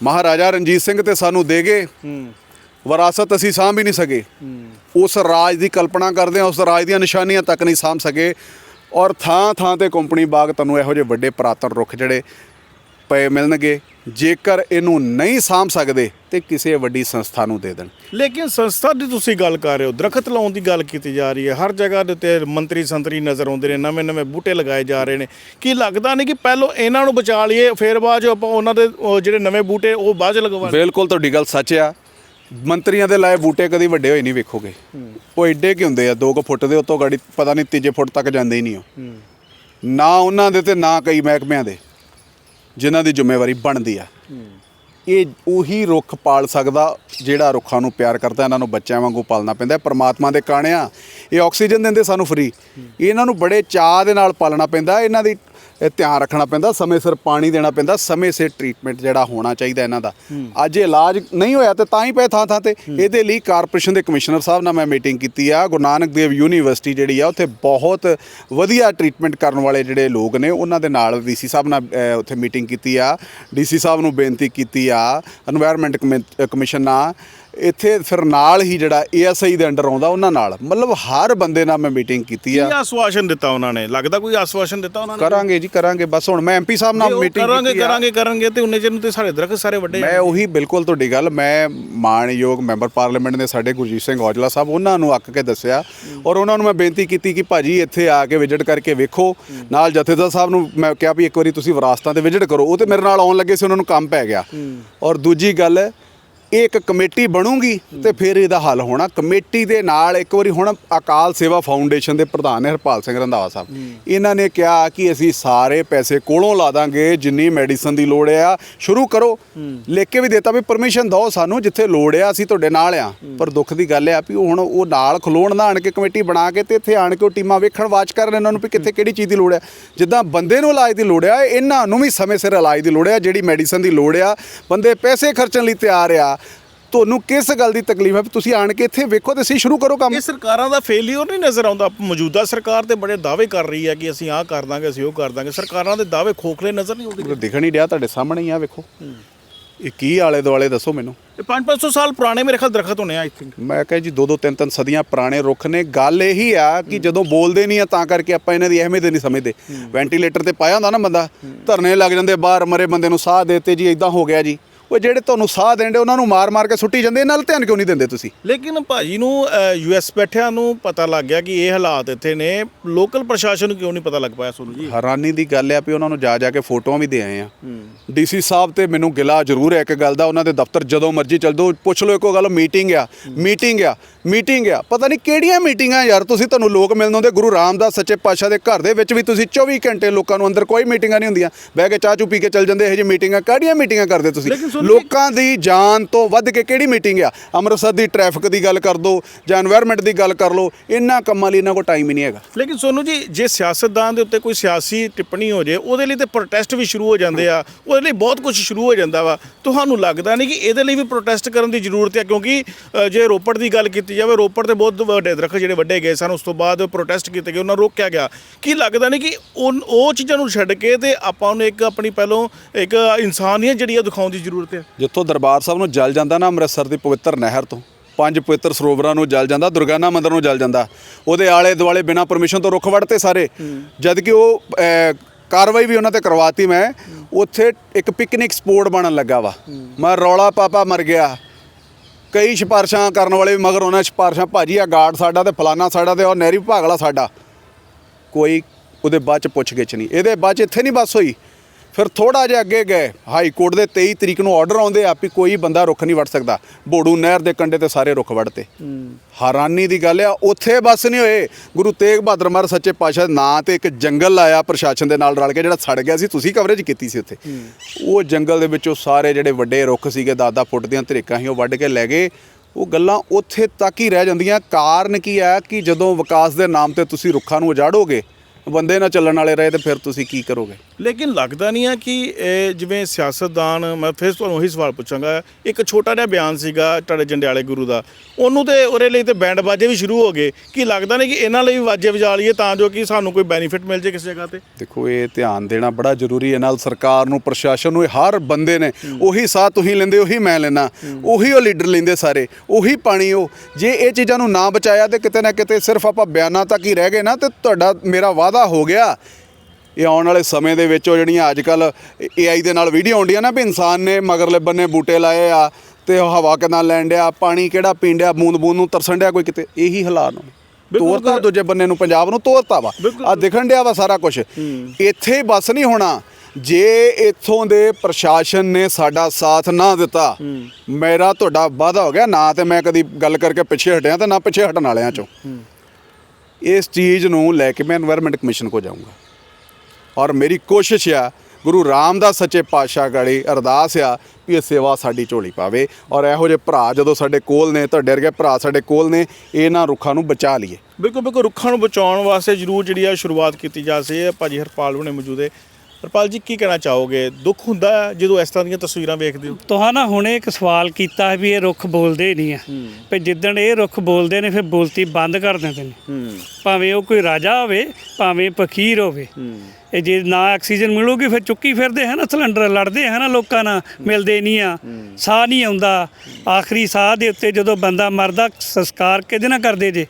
ਮਹਾਰਾਜਾ ਰਣਜੀਤ ਸਿੰਘ ਤੇ ਸਾਨੂੰ ਦੇ ਗਏ। ਵਿਰਾਸਤ ਅਸੀਂ ਸਾਂਭ ਹੀ ਨਹੀਂ ਸਕੇ। ਉਸ ਰਾਜ ਦੀ ਕਲਪਨਾ ਕਰਦੇ ਆ ਉਸ ਰਾਜ ਦੀਆਂ ਨਿਸ਼ਾਨੀਆਂ ਤੱਕ ਨਹੀਂ ਸਾਂਭ ਸਕੇ। ਔਰ ਥਾਂ ਥਾਂ ਤੇ ਕੰਪਨੀ ਬਾਗ ਤੁਹਾਨੂੰ ਇਹੋ ਜਿਹੇ ਵੱਡੇ ਪੁਰਾਤਨ ਰੁੱਖ ਜਿਹੜੇ ਪਏ ਮਿਲਣਗੇ। ਜੇਕਰ ਇਹਨੂੰ ਨਹੀਂ ਸਾਂਭ ਸਕਦੇ ਤੇ ਕਿਸੇ ਵੱਡੀ ਸੰਸਥਾ ਨੂੰ ਦੇ ਦੇਣ। ਲੇਕਿਨ ਸੰਸਥਾ ਦੀ ਤੁਸੀਂ ਗੱਲ ਕਰ ਰਹੇ ਹੋ ਦਰਖਤ ਲਾਉਣ ਦੀ ਗੱਲ ਕੀਤੀ ਜਾ ਰਹੀ ਹੈ। ਹਰ ਜਗ੍ਹਾ ਦੇ ਉੱਤੇ ਮੰਤਰੀ ਸੰਤਰੀ ਨਜ਼ਰ ਆਉਂਦੇ ਨੇ ਨਵੇਂ ਨਵੇਂ ਬੂਟੇ ਲਗਾਏ ਜਾ ਰਹੇ ਨੇ। ਕੀ ਲੱਗਦਾ ਨਹੀਂ ਕਿ ਪਹਿਲਾਂ ਇਹਨਾਂ ਨੂੰ ਬਚਾ ਲਈਏ ਫਿਰ ਬਾਅਦ 'ਚ ਆਪਾਂ ਉਹਨਾਂ ਦੇ ਜਿਹੜੇ ਨਵੇਂ ਬੂਟੇ ਉਹ ਬਾਅਦ 'ਚ ਲਗਵਾ ਬਿਲਕੁਲ ਤੁਹਾਡੀ ਗੱਲ ਸੱਚ ਆ। ਮੰਤਰੀਆਂ ਦੇ ਲਾਏ ਬੂਟੇ ਕਦੀ ਵੱਡੇ ਹੋਏ ਨਹੀਂ ਵੇਖੋਗੇ। ਉਹ ਐਡੇ ਕਿ ਹੁੰਦੇ ਆ 2 ਫੁੱਟ ਦੇ ਉੱਤੋਂ ਗਾੜੀ ਪਤਾ ਨਹੀਂ ਤੀਜੇ ਫੁੱਟ ਤੱਕ ਜਾਂਦੇ ਹੀ ਨਹੀਂ ਉਹ। ਨਾ ਉਹਨਾਂ ਦੇ ਤੇ ਨਾ ਕਈ ਮਹਿਕਮਿਆਂ ਦੇ। ਜਿਨ੍ਹਾਂ ਦੀ ਜ਼ਿੰਮੇਵਾਰੀ ਬਣਦੀ ਆ। ਇਹ ਉਹੀ ਰੁੱਖ ਪਾਲ ਸਕਦਾ ਜਿਹੜਾ ਰੁੱਖਾਂ ਨੂੰ ਪਿਆਰ ਕਰਦਾ ਇਹਨਾਂ ਨੂੰ ਬੱਚਿਆਂ ਵਾਂਗੂ ਪਾਲਣਾ ਪੈਂਦਾ। ਹੈ। ਪ੍ਰਮਾਤਮਾ ਦੇ ਕਾਣਿਆ ਇਹ ਆਕਸੀਜਨ ਦਿੰਦੇ ਸਾਨੂੰ ਫ੍ਰੀ ਇਹਨਾਂ ਨੂੰ ਬੜੇ ਚਾਹ ਦੇ ਨਾਲ ਪਾਲਣਾ ਪੈਂਦਾ। ਇਹਨਾਂ ਦੀ ਇਹ ਧਿਆਨ ਰੱਖਣਾ ਪੈਂਦਾ ਸਮੇਂ ਸਿਰ ਪਾਣੀ ਦੇਣਾ ਪੈਂਦਾ ਸਮੇਂ ਸਿਰ ਟ੍ਰੀਟਮੈਂਟ ਜਿਹੜਾ ਹੋਣਾ ਚਾਹੀਦਾ ਇਹਨਾਂ ਦਾ। ਅੱਜ ਇਲਾਜ ਨਹੀਂ ਹੋਇਆ ਤੇ ਤਾਂ ਹੀ ਪਏ ਥਾਂ ਥਾਂ ਤੇ। ਇਹਦੇ ਲਈ ਕਾਰਪੋਰੇਸ਼ਨ ਦੇ ਕਮਿਸ਼ਨਰ ਸਾਹਿਬ ਨਾਲ ਮੈਂ ਮੀਟਿੰਗ ਕੀਤੀ ਆ। ਗੁਰੂ ਨਾਨਕ ਦੇਵ ਯੂਨੀਵਰਸਿਟੀ ਜਿਹੜੀ ਆ ਉੱਥੇ ਬਹੁਤ ਵਧੀਆ ਟ੍ਰੀਟਮੈਂਟ ਕਰਨ ਵਾਲੇ ਜਿਹੜੇ ਲੋਕ ਨੇ ਉਹਨਾਂ ਦੇ ਨਾਲ ਡੀਸੀ ਸਾਹਿਬ ਨਾਲ ਉੱਥੇ ਮੀਟਿੰਗ ਕੀਤੀ ਆ। ਡੀਸੀ ਸਾਹਿਬ ਨੂੰ ਬੇਨਤੀ ਕੀਤੀ ਆ। এনवायरमेंट ਕਮਿਸ਼ਨ ਨਾਲ। ਇੱਥੇ ਫਿਰ ਨਾਲ ਹੀ ਜਿਹੜਾ ਏਐਸਆਈ ਦੇ ਅੰਡਰ ਆਉਂਦਾ ਉਹਨਾਂ ਨਾਲ। ਮਤਲਬ ਹਰ ਬੰਦੇ ਨਾਲ ਮੈਂ ਮੀਟਿੰਗ ਕੀਤੀ ਕੀ ਆ ਆਸਵਾਸ਼ਨ ਦਿੱਤਾ ਉਹਨਾਂ ਨੇ? ਲੱਗਦਾ ਕੋਈ ਆਸਵਾਸ਼ਨ ਦਿੱਤਾ ਉਹਨਾਂ ਨੇ? ਕਰਾਂਗੇ ਜੀ ਕਰਾਂਗੇ। ਬਸ ਹੁਣ ਮੈਂ ਐਮਪੀ ਸਾਹਿਬ ਨਾਲ ਮੀਟਿੰਗ ਕਰਾਂਗੇ ਕੀਤੀ ਆ। ਕਰਾਂਗੇ ਕਰਾਂਗੇ ਤੇ ਉਹਨੇ ਚਿਰ ਨੂੰ ਤੇ ਸਾਡੇ ਦਰਖਤ ਸਾਰੇ ਵੱਡੇ ਮੈਂ ਉਹੀ ਬਿਲਕੁਲ ਤੁਹਾਡੀ ਗੱਲ ਮੈਂ ਮਾਣਯੋਗ ਮੈਂਬਰ ਪਾਰਲੀਮੈਂਟ ਦੇ ਸਾਡੇ ਗੁਰਜੀਤ ਸਿੰਘ ਔਜਲਾ ਸਾਹਿਬ ਉਹਨਾਂ ਨੂੰ ਅੱਕ ਕੇ ਦੱਸਿਆ। ਔਰ ਉਹਨਾਂ ਨੂੰ ਮੈਂ ਬੇਨਤੀ ਕੀਤੀ ਕਿ ਭਾਜੀ ਇੱਥੇ ਆ ਕੇ ਵਿਜ਼ਿਟ ਕਰਕੇ ਵੇਖੋ। ਨਾਲ ਜਥੇਦਾਰ ਸਾਹਿਬ ਨੂੰ ਮੈਂ ਕਿਹਾ ਵੀ ਇੱਕ ਵਾਰੀ ਤੁਸੀਂ ਵਿਰਾਸਤਾਂ ਤੇ ਵਿਜ਼ਿਟ ਕਰੋ। ਉਹ ਤੇ ਮੇਰੇ ਨਾਲ ਆਉਣ ਲੱਗੇ ਸੀ ਉਹਨਾਂ ਨੂੰ ਕੰਮ ਪੈ ਗਿਆ। ਔਰ ਦੂਜੀ ਗੱਲ ਇਹ ਇੱਕ ਕਮੇਟੀ ਬਣੂਗੀ ਤੇ ਫਿਰ ਇਹਦਾ ਹੱਲ ਹੋਣਾ। ਕਮੇਟੀ ਦੇ ਨਾਲ ਇੱਕ ਵਾਰੀ ਹੁਣ ਅਕਾਲ ਸੇਵਾ ਫਾਊਂਡੇਸ਼ਨ ਦੇ ਪ੍ਰਧਾਨ ਨੇ ਹਰਪਾਲ ਸਿੰਘ ਰੰਧਾਵਾ ਸਾਹਿਬ। ਇਹਨਾਂ ਨੇ ਕਿਹਾ ਕਿ ਅਸੀਂ ਸਾਰੇ ਪੈਸੇ ਕੋਲੋਂ ਲਾ ਦਾਂਗੇ ਜਿੰਨੀ ਮੈਡੀਸਨ ਦੀ ਲੋੜ ਆ ਸ਼ੁਰੂ ਕਰੋ। ਲਿਖ ਕੇ ਵੀ ਦਿੱਤਾ ਵੀ ਪਰਮਿਸ਼ਨ ਦਿਓ ਸਾਨੂੰ ਜਿੱਥੇ ਲੋੜ ਆ ਅਸੀਂ ਤੁਹਾਡੇ ਨਾਲ ਆ। ਪਰ ਦੁੱਖ ਦੀ ਗੱਲ ਆ ਵੀ ਉਹ ਹੁਣ ਉਹ ਨਾਲ ਖਲੋਣ ਨਾ ਆਣ ਕੇ ਕਮੇਟੀ ਬਣਾ ਕੇ ਤੇ ਇੱਥੇ ਆਣ ਕੇ ਉਹ ਟੀਮਾਂ ਵੇਖਣ ਵਾਚ ਕਰਨ ਇਹਨਾਂ ਨੂੰ ਵੀ ਕਿੱਥੇ ਕਿਹੜੀ ਚੀਜ਼ ਦੀ ਲੋੜ ਆ। ਜਿੱਦਾਂ ਬੰਦੇ ਨੂੰ ਇਲਾਜ ਦੀ ਲੋੜ ਆ ਇਹਨਾਂ ਨੂੰ ਵੀ ਸਮੇਂ ਸਿਰ ਇਲਾਜ ਦੀ ਲੋੜ ਆ ਜਿਹੜੀ ਮੈਡੀਸਨ ਦੀ ਲੋੜ ਆ ਬੰਦੇ ਪੈਸੇ ਖਰਚਣ ਲਈ ਤਿਆਰ ਆ। ਤੁਹਾਨੂੰ ਕਿਸ ਗੱਲ ਦੀ ਤਕਲੀਫ ਹੈ? ਤੁਸੀਂ ਆਣ ਕੇ ਇੱਥੇ ਵੇਖੋ ਤੇ ਅਸੀਂ ਸ਼ੁਰੂ ਕਰੋ ਕੰਮ। ਇਹ ਸਰਕਾਰਾਂ ਦਾ ਫੇਲਿਅਰ ਨਹੀਂ ਨਜ਼ਰ ਆਉਂਦਾ। ਮੌਜੂਦਾ ਸਰਕਾਰ ਤੇ ਬੜੇ ਦਾਅਵੇ ਕਰ ਰਹੀ ਹੈ ਕਿ ਅਸੀਂ ਆਹ ਕਰ ਦਾਂਗੇ ਅਸੀਂ ਉਹ ਕਰ ਦਾਂਗੇ। ਸਰਕਾਰਾਂ ਦੇ ਦਾਅਵੇ ਖੋਖਲੇ ਨਜ਼ਰ ਨਹੀਂ ਆਉਂਦੇ। ਦਿਖਣ ਹੀ ਡਿਆ ਤੁਹਾਡੇ ਸਾਹਮਣੇ ਹੀ ਆ ਵੇਖੋ। ਇਹ ਕੀ ਆਲੇ ਦੁਆਲੇ ਦੱਸੋ ਮੈਨੂੰ। ਇਹ 5-500 ਸਾਲ ਪੁਰਾਣੇ ਮੇਰੇ ਖਿਆਲ ਦਰਖਤ ਹੋਣੇ ਆ ਆਈ ਥਿੰਕ ਮੈਂ ਕਹਾਂ ਜੀ ਦੋ ਦੋ ਤਿੰਨ ਤਿੰਨ ਸਦੀਆਂ ਪੁਰਾਣੇ ਰੁੱਖ ਨੇ। ਗੱਲ ਇਹੀ ਆ ਕਿ ਜਦੋਂ ਬੋਲਦੇ ਨਹੀਂ ਆ ਤਾਂ ਕਰਕੇ ਆਪਾਂ ਇਹਨਾਂ ਦੀ ਅਹਿਮੀਅਤ ਨਹੀਂ ਸਮਝਦੇ। ਵੈਂਟੀਲੇਟਰ ਤੇ ਪਾਇਆ ਹੁੰਦਾ ਨਾ ਬੰਦਾ ਧਰਨੇ ਲੱਗ ਜਾਂਦੇ ਬਾਹਰ ਮਰੇ ਬੰਦੇ ਨੂੰ ਸਾਹ ਦੇਤੇ ਜੀ ਇਦਾਂ ਹੋ ਗਿਆ ਜੀ। ਉਹ ਜਿਹੜੇ ਤੁਹਾਨੂੰ ਸਾਹ ਦੇਣਦੇ ਉਹਨਾਂ ਨੂੰ ਮਾਰ-ਮਾਰ ਕੇ ਸੁੱਟੀ ਜਾਂਦੇ ਇਹਨਾਂ ਨਾਲ ਧਿਆਨ ਕਿਉਂ ਨਹੀਂ ਦਿੰਦੇ ਤੁਸੀਂ? ਲੇਕਿਨ ਭਾਜੀ ਨੂੰ ਯੂਐਸ ਬੈਠਿਆਂ ਨੂੰ ਪਤਾ ਲੱਗ ਗਿਆ ਕਿ ਇਹ ਹਾਲਾਤ ਇੱਥੇ ਨੇ। ਲੋਕਲ ਪ੍ਰਸ਼ਾਸਨ ਨੂੰ ਕਿਉਂ ਨਹੀਂ ਪਤਾ ਲੱਗ ਪਾਇਆ ਸੋਨੂੰ ਜੀ? ਹੈਰਾਨੀ ਦੀ ਗੱਲ ਹੈ ਵੀ ਉਹਨਾਂ ਨੂੰ ਜਾ ਜਾ ਕੇ ਫੋਟੋਆਂ ਵੀ ਦੇ ਆਏ ਆ। ਡੀਸੀ ਸਾਹਿਬ ਤੇ ਮੈਨੂੰ ਗਿਲਾ ਜ਼ਰੂਰ ਹੈ ਇੱਕ ਗੱਲ ਦਾ ਉਹਨਾਂ ਦੇ ਦਫ਼ਤਰ ਜਦੋਂ ਮਰਜ਼ੀ ਚੱਲ ਜਾਓ ਪੁੱਛ ਲਓ ਇੱਕੋ ਗੱਲ ਮੀਟਿੰਗ ਆ ਮੀਟਿੰਗ ਆ ਮੀਟਿੰਗ ਆ। ਪਤਾ ਨਹੀਂ ਕਿਹੜੀਆਂ ਮੀਟਿੰਗਾਂ ਯਾਰ ਤੁਸੀਂ ਤੁਹਾਨੂੰ ਲੋਕ ਮਿਲਣ ਆਉਂਦੇ ਗੁਰੂ ਰਾਮਦਾਸ ਸੱਚੇ ਪਾਤਸ਼ਾਹ ਦੇ ਘਰ ਦੇ ਵਿੱਚ ਵੀ ਤੁਸੀਂ 24 ਘੰਟੇ ਲੋਕਾਂ ਨੂੰ ਅੰਦਰ ਕੋਈ ਮੀਟਿੰਗਾਂ ਨਹੀਂ ਹੁੰਦੀਆਂ। ਬਹਿ ਕੇ ਚਾਹ ਚੂ ਪੀ ਕੇ ਚੱਲ ਜਾਂਦੇ ਇਹੋ ਜਿਹੀ ਮੀਟਿੰਗਾਂ ਕਿਹੜੀਆਂ ਮੀਟਿੰਗਾਂ ਕਰਦੇ ਤੁਸੀਂ? ਲੋਕਾਂ ਦੀ ਜਾਨ ਤੋਂ ਵੱਧ ਕੇ ਕਿਹੜੀ ਮੀਟਿੰਗ ਆ? ਅੰਮ੍ਰਿਤਸਰ ਦੀ ਟ੍ਰੈਫਿਕ ਦੀ ਗੱਲ ਕਰ ਦੋ ਜਾਂ এনवायरमेंट ਦੀ ਗੱਲ ਕਰ ਲੋ ਇਹਨਾਂ ਕੰਮਾਂ ਲਈ ਇਹਨਾਂ ਕੋਲ ਟਾਈਮ ਹੀ ਨਹੀਂ ਹੈਗਾ। ਲੇਕਿਨ ਸੋਨੂ ਜੀ ਜੇ ਸਿਆਸਤਦਾਨ ਦੇ ਉੱਤੇ ਕੋਈ ਸਿਆਸੀ ਟਿੱਪਣੀ ਹੋ ਜੇ ਉਹਦੇ ਲਈ ਤੇ ਪ੍ਰੋਟੈਸਟ ਵੀ ਸ਼ੁਰੂ ਹੋ ਜਾਂਦੇ ਆ। ਉਹਦੇ ਲਈ ਬਹੁਤ ਕੁਝ ਸ਼ੁਰੂ ਹੋ ਜਾਂਦਾ ਵਾ। ਤੁਹਾਨੂੰ ਲੱਗਦਾ ਨਹੀਂ ਕਿ ਇਹਦੇ ਲਈ ਵੀ ਪ੍ਰੋਟੈਸਟ ਕਰਨ ਦੀ ਜ਼ਰੂਰਤ ਹੈ ਕਿਉਂਕਿ ਜੇ ਰੋਪੜ ਦੀ ਗੱਲ ਕੀਤੀ ਜਾਵੇ ਰੋਪੜ ਤੇ ਬਹੁਤ ਵੱਡੇ ਦਰਖਤ ਜਿਹੜੇ ਵੱਡੇ ਗਏ ਸਨ ਉਸ ਤੋਂ ਬਾਅਦ ਪ੍ਰੋਟੈਸਟ ਕੀਤੇ ਗਏ ਉਹਨਾਂ ਰੋਕਿਆ ਗਿਆ। ਕੀ ਲੱਗਦਾ ਨਹੀਂ ਕਿ ਉਹ ਚੀਜ਼ਾਂ ਨੂੰ ਛੱਡ ਕੇ ਤੇ ਆਪਾਂ ਨੂੰ ਇੱਕ ਆਪਣੀ ਪਹਿਲੋਂ ਇੱਕ ਇਨਸਾਨੀਅਤ ਜਿਹੜੀ ਆ ਦਿਖਾਉਣ ਦੀ ਜ਼ਰੂਰਤ ਹੈ ਜਿੱਥੋਂ ਦਰਬਾਰ ਸਾਹਿਬ ਨੂੰ ਜਲ ਜਾਂਦਾ ਨਾ ਅੰਮ੍ਰਿਤਸਰ ਦੀ ਪਵਿੱਤਰ ਨਹਿਰ ਤੋਂ। ਪੰਜ ਪਵਿੱਤਰ ਸਰੋਵਰਾਂ ਨੂੰ ਜਲ ਜਾਂਦਾ ਦੁਰਗਾਨਾ ਮੰਦਿਰ ਨੂੰ ਜਲ ਜਾਂਦਾ। ਉਹਦੇ ਆਲੇ ਦੁਆਲੇ ਬਿਨਾਂ ਪਰਮਿਸ਼ਨ ਤੋਂ ਰੁੱਖ ਵੜਤੇ ਸਾਰੇ। ਜਦ ਕਿ ਉਹ ਕਾਰਵਾਈ ਵੀ ਉਹਨਾਂ ਤੇ ਕਰਵਾਤੀ ਮੈਂ। ਉੱਥੇ ਇੱਕ ਪਿਕਨਿਕ ਸਪੋਟ ਬਣਨ ਲੱਗਾ ਵਾ। ਮੈਂ ਰੌਲਾ ਪਾਪਾ ਮਰ ਗਿਆ। ਕਈ ਸਿਫਾਰਸ਼ਾਂ ਕਰਨ ਵਾਲੇ ਵੀ ਮਗਰ ਉਹਨਾਂ ਸਿਫਾਰਸ਼ਾਂ ਭਾਜੀ ਆ ਗਾਰਡ ਸਾਡਾ ਤੇ ਫਲਾਨਾ ਸਾਡਾ ਤੇ ਉਹ ਨਹਿਰੀ ਵਿਭਾਗ ਵਾਲਾ ਸਾਡਾ। ਕੋਈ ਉਹਦੇ ਬਾਅਦ ਚ ਪੁੱਛ ਗਿੱਛ ਨਹੀਂ। ਇਹਦੇ ਬਾਅਦ ਚ ਇੱਥੇ ਨਹੀਂ ਬਸ ਹੋਈ। ਫਿਰ ਥੋੜਾ ਜਿਹਾ ਅੱਗੇ ਗਏ। ਹਾਈ ਕੋਰਟ ਦੇ 23 ਤਰੀਕ ਨੂੰ ਆਰਡਰ ਆਉਂਦੇ ਆ ਵੀ ਕੋਈ ਬੰਦਾ ਰੁੱਖ ਨਹੀਂ ਵੜ ਸਕਦਾ। ਬੋੜੂ ਨਹਿਰ ਦੇ ਕੰਢੇ ਤੇ ਸਾਰੇ ਰੁੱਖ ਵੜਤੇ ਹੈਰਾਨੀ ਦੀ ਗੱਲ ਆ ਉੱਥੇ ਬਸ ਨਹੀਂ ਹੋਏ। ਗੁਰੂ ਤੇਗ ਬਹਾਦਰ ਮਹਾਰਾਜ ਸੱਚੇ ਪਾਤਸ਼ਾਹ ਦੇ ਨਾਂ ਤੇ ਇੱਕ ਜੰਗਲ ਲਾਇਆ ਪ੍ਰਸ਼ਾਸਨ ਦੇ ਨਾਲ ਰਲ ਕੇ ਜਿਹੜਾ ਸੜ ਗਿਆ ਸੀ ਤੁਸੀਂ ਕਵਰੇਜ ਕੀਤੀ ਸੀ ਉੱਥੇ। ਉਹ ਜੰਗਲ ਦੇ ਵਿੱਚੋਂ ਸਾਰੇ ਜਿਹੜੇ ਵੱਡੇ ਰੁੱਖ ਸੀਗੇ ਦਾਦਾ ਫੁੱਟ ਦੀਆਂ ਧਰੇਕਾਂ ਸੀ ਉਹ ਵੱਢ ਕੇ ਲੈ ਗਏ। ਉਹ ਗੱਲਾਂ ਉੱਥੇ ਤੱਕ ਹੀ ਰਹਿ ਜਾਂਦੀਆਂ। ਕਾਰਨ ਕੀ ਹੈ ਕਿ ਜਦੋਂ ਵਿਕਾਸ ਦੇ ਨਾਮ ਤੇ ਤੁਸੀਂ ਰੁੱਖਾਂ ਨੂੰ ਉਜਾੜੋਗੇ ਬੰਦੇ ਨਾ ਚੱਲਣ ਵਾਲੇ ਰਹੇ ਤੇ ਫਿਰ ਤੁਸੀਂ ਕੀ ਕਰੋਗੇ? ਲੇਕਿਨ ਲੱਗਦਾ ਨਹੀਂ ਆ ਕਿ ਇਹ ਜਿਵੇਂ ਸਿਆਸਤਦਾਨ, ਮੈਂ ਫਿਰ ਤੁਹਾਨੂੰ ਉਹੀ ਸਵਾਲ ਪੁੱਛਾਂਗਾ, ਇੱਕ ਛੋਟਾ ਜਿਹਾ ਬਿਆਨ ਸੀਗਾ ਤੁਹਾਡੇ ਜੰਡਿਆਲੇ ਗੁਰੂ ਦਾ। ਉਹਨੂੰ ਤੇ ਉਹਦੇ ਲਈ ਤੇ ਬੈਂਡ ਬਾਜੇ ਵੀ ਸ਼ੁਰੂ ਹੋ ਗਏ। ਕਿ ਲੱਗਦਾ ਨਹੀਂ ਕਿ ਇਹਨਾਂ ਲਈ ਵੀ ਵਾਜੇ ਵਜਾ ਲਈਏ ਤਾਂ ਜੋ ਕਿ ਸਾਨੂੰ ਕੋਈ ਬੈਨੀਫਿਟ ਮਿਲ ਜੇ ਕਿਸੇ ਜਗ੍ਹਾ ਤੇ? ਦੇਖੋ, ਇਹ ਧਿਆਨ ਦੇਣਾ ਬੜਾ ਜ਼ਰੂਰੀ ਹੈ। ਨਾਲ ਸਰਕਾਰ ਨੂੰ, ਪ੍ਰਸ਼ਾਸਨ ਨੂੰ ਹਰ ਬੰਦੇ ਨੇ ਉਹੀ ਸਾਹ ਤੁਸੀਂ ਲੈਂਦੇ, ਉਹੀ ਮੈਂ ਲੈਣਾ ਉਹੀ ਉਹ ਲੀਡਰ ਲੈਂਦੇ ਸਾਰੇ, ਉਹੀ ਪਾਣੀ ਉਹ। ਜੇ ਇਹ ਚੀਜ਼ਾਂ ਨੂੰ ਨਾ ਬਚਾਇਆ ਤੇ ਕਿਤੇ ਨਾ ਕਿਤੇ ਸਿਰਫ ਆਪਾਂ ਬਿਆਨਾਂ ਤੱਕ ਹੀ ਰਹਿ ਗਏ ਨਾ, ਤੇ ਤੁਹਾਡਾ ਮੇਰਾ ਵਾਅਦਾ ਹੋ ਗਿਆ ਇਹ ਆਉਣ ਵਾਲੇ ਸਮੇਂ ਦੇ ਵਿੱਚ ਉਹ ਜਿਹੜੀਆਂ ਅੱਜ ਕੱਲ ਏਆਈ ਦੇ ਨਾਲ ਵੀਡੀਓ ਆਉਂਦੀਆਂ ਨਾ ਵੀ ਇਨਸਾਨ ਨੇ ਮਗਰਲੇ ਬੰਨੇ ਬੂਟੇ ਲਾਏ ਆ ਤੇ ਉਹ ਹਵਾ ਕਿਦਾਂ ਲੈਣ ਡਿਆ ਪਾਣੀ ਕਿਹੜਾ ਪੀਂਡਿਆ ਬੂੰਦ ਬੂੰਦ ਨੂੰ ਤਰਸਣ ਡਿਆ ਕੋਈ ਕਿਤੇ ਇਹੀ ਹਾਲਾਤ ਨੇ। ਤੋਰਤਾ ਦੂਜੇ ਬੰਨੇ ਨੂੰ ਪੰਜਾਬ ਨੂੰ ਤੋਰਤਾ ਵਾ। ਆ ਦਿਖਣ ਡਿਆ ਵਾ ਸਾਰਾ ਕੁਝ ਇੱਥੇ ਬਸ ਨਹੀਂ ਹੋਣਾ। ਜੇ ਇੱਥੋਂ ਦੇ ਪ੍ਰਸ਼ਾਸਨ ਨੇ ਸਾਡਾ ਸਾਥ ਨਾ ਦਿੱਤਾ ਮੇਰਾ ਤੁਹਾਡਾ ਵਾਅਦਾ ਹੋ ਗਿਆ ਨਾ ਤੇ ਮੈਂ ਕਦੀ ਗੱਲ ਕਰਕੇ ਪਿੱਛੇ ਹਟਿਆ ਤੇ ਨਾ ਪਿੱਛੇ ਹਟਣ ਵਾਲਿਆਂ ਚੋਂ। ਇਸ ਚੀਜ਼ ਨੂੰ ਲੈ ਕੇ ਮੈਂ এনवायरमेंट ਕਮਿਸ਼ਨ ਕੋ ਜਾਊਂਗਾ। ਔਰ ਮੇਰੀ ਕੋਸ਼ਿਸ਼ ਆ, ਗੁਰੂ ਰਾਮਦਾਸ ਸੱਚੇ ਪਾਤਸ਼ਾਹ ਗਾੜੀ ਅਰਦਾਸ ਆ ਵੀ ਇਹ ਸੇਵਾ ਸਾਡੀ ਝੋਲੀ ਪਾਵੇ। ਔਰ ਇਹੋ ਜਿਹੇ ਭਰਾ ਜਦੋਂ ਸਾਡੇ ਕੋਲ ਨੇ ਤੁਹਾਡੇ ਵਰਗੇ ਭਰਾ ਸਾਡੇ ਕੋਲ ਨੇ, ਇਹਨਾਂ ਰੁੱਖਾਂ ਨੂੰ ਬਚਾ ਲਈਏ। ਬਿਲਕੁਲ ਬਿਲਕੁਲ, ਰੁੱਖਾਂ ਨੂੰ ਬਚਾਉਣ ਵਾਸਤੇ ਜ਼ਰੂਰ ਜਿਹੜੀ ਆ ਸ਼ੁਰੂਆਤ ਕੀਤੀ ਜਾ ਸਕਦੀ ਹੈ। ਭਾਜੀ ਹਰਪਾਲ ਹੁਣੇ ਮੌਜੂਦ ਹੈ ਹਰਪਾਲ ਜੀ ਕੀ ਕਹਿਣਾ ਚਾਹੋਗੇ? ਦੁੱਖ ਹੁੰਦਾ ਹੈ ਜਦੋਂ ਇਸ ਤਰ੍ਹਾਂ ਦੀਆਂ ਤਸਵੀਰਾਂ ਵੇਖਦੇ ਹੋ? ਤੁਹਾਂ ਨਾ ਹੁਣੇ ਇੱਕ ਸਵਾਲ ਕੀਤਾ ਵੀ ਇਹ ਰੁੱਖ ਬੋਲਦੇ ਨਹੀਂ ਆ। ਵੀ ਜਿੱਦਣ ਇਹ ਰੁੱਖ ਬੋਲਦੇ ਨੇ ਫਿਰ ਬੋਲਤੀ ਬੰਦ ਕਰ ਦਿੰਦੇ ਨੇ। ਭਾਵੇਂ ਉਹ ਕੋਈ ਰਾਜਾ ਹੋਵੇ ਭਾਵੇਂ ਫਕੀਰ ਹੋਵੇ। ਇਹ ਜੇ ਨਾ ਆਕਸੀਜਨ ਮਿਲੂਗੀ ਫਿਰ ਚੁੱਕੀ ਫਿਰਦੇ ਹੈ ਨਾ ਸਿਲੰਡਰ ਲੜਦੇ ਹੈ ਨਾ ਲੋਕਾਂ ਨਾਲ ਮਿਲਦੇ ਨਹੀਂ ਆ। ਸਾਹ ਨਹੀਂ ਆਉਂਦਾ। ਆਖਰੀ ਸਾਹ ਦੇ ਉੱਤੇ ਜਦੋਂ ਬੰਦਾ ਮਰਦਾ ਸੰਸਕਾਰ ਕਿਹਦੇ ਨਾਲ ਕਰਦੇ ਜੇ?